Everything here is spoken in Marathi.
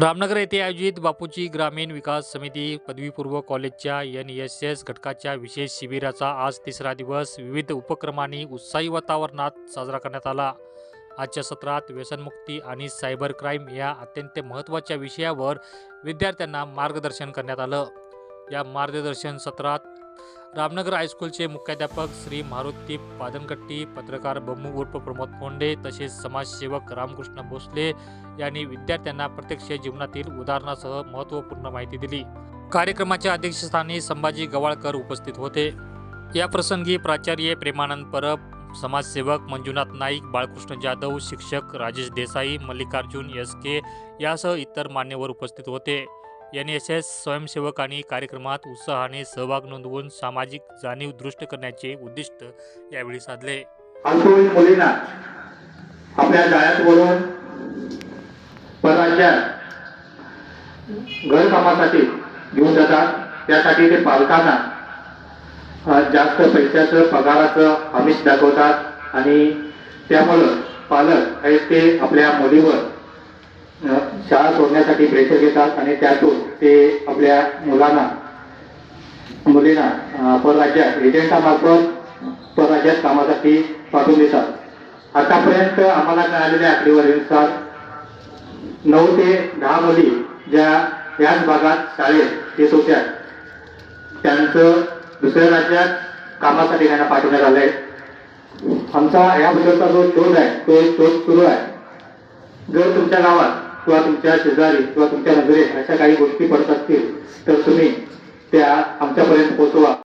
रामनगर येथे आयोजित बापूजी ग्रामीण विकास समिती पदवीपूर्व कॉलेजच्या एन एस एस घटकाच्या विशेष शिबिराचा आज तिसरा दिवस विविध उपक्रमांनी उत्साही वातावरणात साजरा करण्यात आला. आजच्या सत्रात व्यसनमुक्ती आणि सायबर क्राईम या अत्यंत महत्त्वाच्या विषयावर विद्यार्थ्यांना मार्गदर्शन करण्यात आलं. या मार्गदर्शन सत्रात रामनगर हायस्कूलचे मुख्याध्यापक श्री मारुती पादनकट्टी पत्रकार बम्मू उर्फ प्रमोद फोंडे तसेच समाजसेवक रामकृष्ण भोसले यांनी विद्यार्थ्यांना प्रत्यक्ष जीवनातील उदाहरणासह महत्त्वपूर्ण माहिती दिली. कार्यक्रमाच्या अध्यक्षस्थानी संभाजी गवाळकर उपस्थित होते. या प्रसंगी प्राचार्य प्रेमानंद परब समाजसेवक मंजुनाथ नाईक बाळकृष्ण जाधव शिक्षक राजेश देसाई मल्लिकार्जुन एस के यासह इतर मान्यवर उपस्थित होते. एन एस एस स्वयंसेवकांनी कार्यक्रमात उत्साहाने सहभाग नोंदवून सामाजिक जाणीव दृष्ट करण्याचे उद्दिष्ट यावेळी साधले. अल्पवयीन मुलींना आपल्या जाळ्यात बोलवून परराज्यात घरकामासाठी घेऊन जातात. त्यासाठी ते पालकांना जास्त पैशाचं पगाराचं आमिष दाखवतात. आणि त्यामुळं पालक आहेत ते आपल्या मुलीवर शाळा सोडण्यासाठी प्रेशर घेतात आणि त्यातून ते आपल्या मुलांना मुलींना परराज्यात एजंटामार्फत परराज्यात कामासाठी पाठवून देतात. आतापर्यंत आम्हाला मिळालेल्या आकडेवारीनुसार नऊ ते दहा मुली ज्या याच भागात शाळेत येत होत्या त्यांचं दुसऱ्या राज्यात कामासाठी त्यांना पाठवण्यात आलंय. आमचा याबद्दलचा जो शोध आहे तो शोध सुरू आहे. जर तुमच्या गावात किंवा तुमच्या शेजारी किंवा तुमच्या नजरेत अशा काही गोष्टी पडत असतील तर तुम्ही त्या आमच्यापर्यंत पोहोचवा